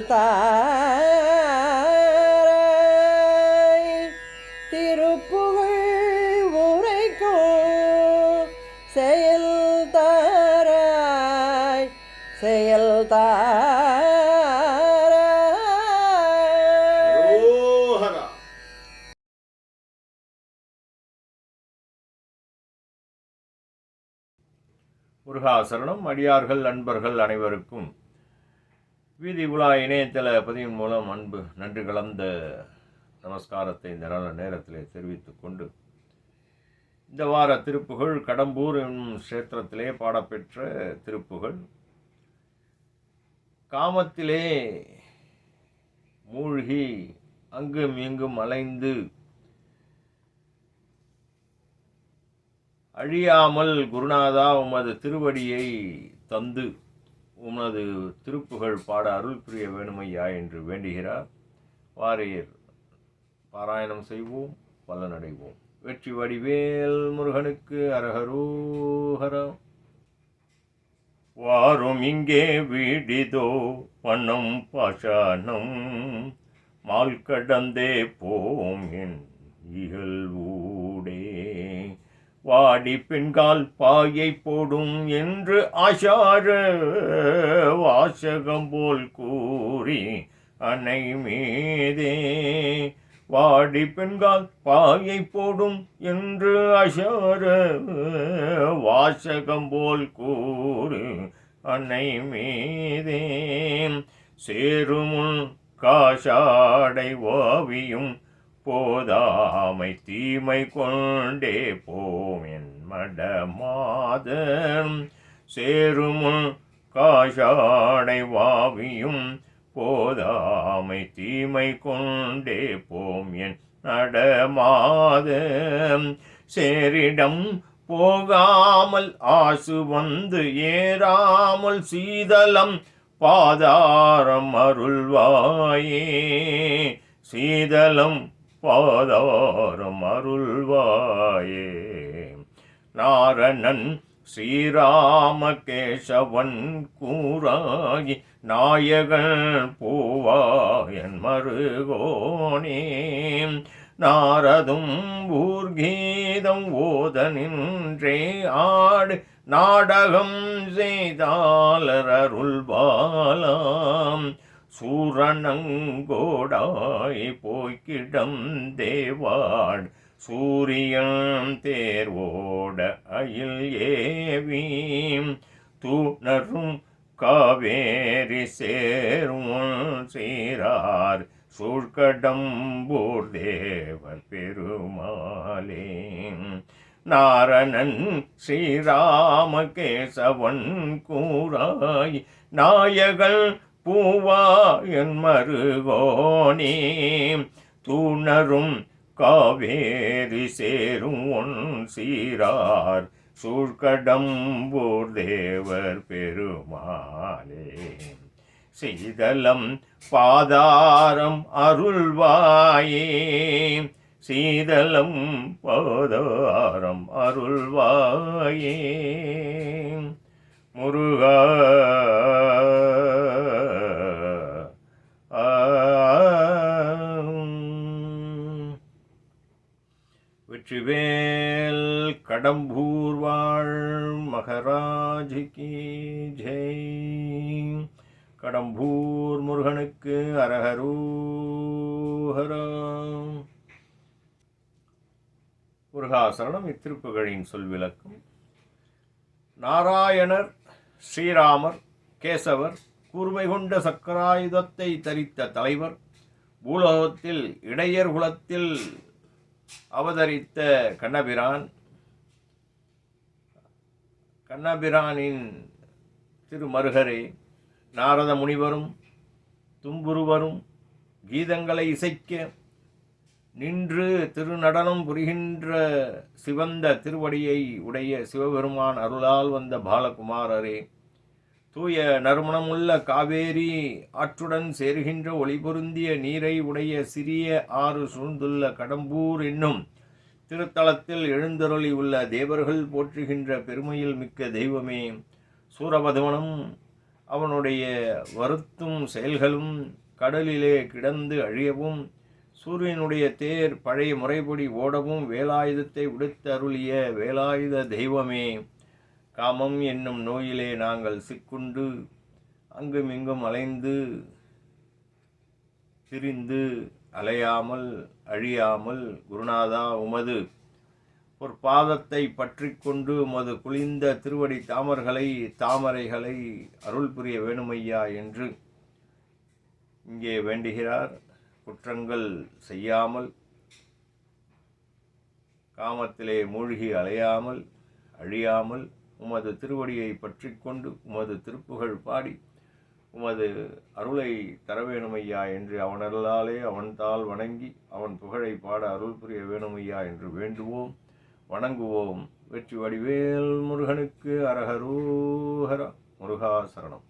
செயல் திருப்புகழ் உரைக்கும் செயல் தாராய் செயல் தாராய் முருகாசரணம் அடியார்கள் அன்பர்கள் அனைவருக்கும் வீதி உலா இணையதள பதிவின் மூலம் அன்பு நன்றி கலந்த நமஸ்காரத்தை இந்த நல்ல நேரத்திலே தெரிவித்து கொண்டு இந்த வார திருப்புகழ் கடம்பூர் என்னும் கஷேத்திரத்திலே பாடப்பெற்ற திருப்புகழ் காமத்திலே மூழ்கி அங்கும் இங்கும் அலைந்து அழியாமல் குருநாதா உமது திருவடியை தந்து உமது திருப்புகழ் பாட அருள் புரிய வேணுமையா என்று வேண்டுகிறார். வாரியர் பாராயணம் செய்வோம் பலனடைவோம் வெற்றி வடிவேல் முருகனுக்கு அரகரோஹரம் வாரும் இங்கே வீடிதோ வண்ணம் பாஷானம் மால் கடந்தே போம் என் இகழ்வூடே வாடி பின்கால் பாயை போடும் என்று ஆஷார வாசகம் போல் கூறி அன்னை மீதே. வாடி பெண்கால் பாயை போடும் என்று அஷார வாசகம் போல் கூறு அன்னை மீதே. சேருமுன் காஷாடை ஓவியும் போதாமை தீமை கொண்டே போம் என் மடமாதன். சேருமுன் காஷாடை வாவியும் போதாமை தீமை கொண்டே போம் என் நடமாதம் சேரிடம் போகாமல் ஆசு வந்து ஏறாமல் சீதலம் பாதாரம் அருள்வாயே. சீதலம் பாதவாரம் அருள்வாயே நாரணன் ஸ்ரீராமகேசவன் கூறாயி நாயகன் பூவாயன் மருகோனே. நாரதும் ஊர்கீதம் ஓத நின்றே ஆடு நாடகம் செய்தாலர் அருள்பாலாம். சூரணங்கோடாய் போய்கிடம் தேவாள். சூரியன் தேர்வோட அயில் ஏவீம். தூணரும் காவேரி சேரும் சீரார். சூழ்கடம்பூர் தேவர் பெருமாளே நாரணன் ஸ்ரீராமகேசவன் கூறாய் நாயகன் பூவாயன் மருகோனே தூணரும் காவேரி சேரும் ஒன் சீரார் சூழ்கடம்பூர் தேவர் பெருமாளே. சீதலம் பாதாரம் அருள்வாயே சீதலம் பாதாரம் அருள்வாயே. வெற்றிவேல் கடம்பூர் வாழ் மகராஜிக்கு ஜெய். கடம்பூர் முருகனுக்கு அரஹரூஹரா. முருகாசரணம் இத்திருப்புகளின் சொல்விளக்கம் நாராயணர் ஸ்ரீராமர் கேசவர் கூர்மை கொண்ட சக்கராயுதத்தை தரித்த தலைவர் பூலோகத்தில் இடையர் குலத்தில் அவதரித்த கண்ணபிரான் கண்ணபிரானின் திருமருகரே நாரத முனிவரும் தும்புருவரும் கீதங்களை இசைக்க நின்று திருநடனம் புரிகின்ற சிவந்த திருவடியை உடைய சிவபெருமான் அருளால் வந்த பாலகுமாரரே தூய நறுமணமுள்ள காவேரி ஆற்றுடன் சேர்கின்ற ஒளிபொருந்திய நீரை உடைய சிறிய ஆறு சூழ்ந்துள்ள கடம்பூர் என்னும் திருத்தலத்தில் எழுந்தருளி உள்ள தேவர்கள் போற்றுகின்ற பெருமையில் மிக்க தெய்வமே. சூரபதவனும் அவனுடைய வருத்தும் செயல்களும் கடலிலே கிடந்து அழியவும் சூரியனுடைய தேர் பழைய முறைப்படி ஓடவும் வேலாயுதத்தை விடுத்து அருளிய வேலாயுத தெய்வமே. காமம் என்னும் நோயிலே நாங்கள் சிக்குண்டு அங்குமிங்கும் அலைந்து திரிந்து அலையாமல் அழியாமல் குருநாதா உமது ஒரு பாதத்தை பற்றி கொண்டு உமது குளிர்ந்த திருவடி தாமர்களை தாமரைகளை அருள் புரிய வேணுமையா என்று இங்கே வேண்டுகிறார். குற்றங்கள் செய்யாமல் காமத்திலே மூழ்கி அலையாமல் அழியாமல் உமது திருவடியை பற்றி கொண்டு உமது திருப்புகழ் பாடி உமது அருளை தர வேணுமையா என்று அவனல்லாலே அவன்தால் வணங்கி அவன் புகழை பாட அருள் புரிய வேணுமையா என்று வேண்டுவோம். வணங்குவோம். வெற்றி வடிவேல் முருகனுக்கு அரகரூஹர முருகா சரணம்.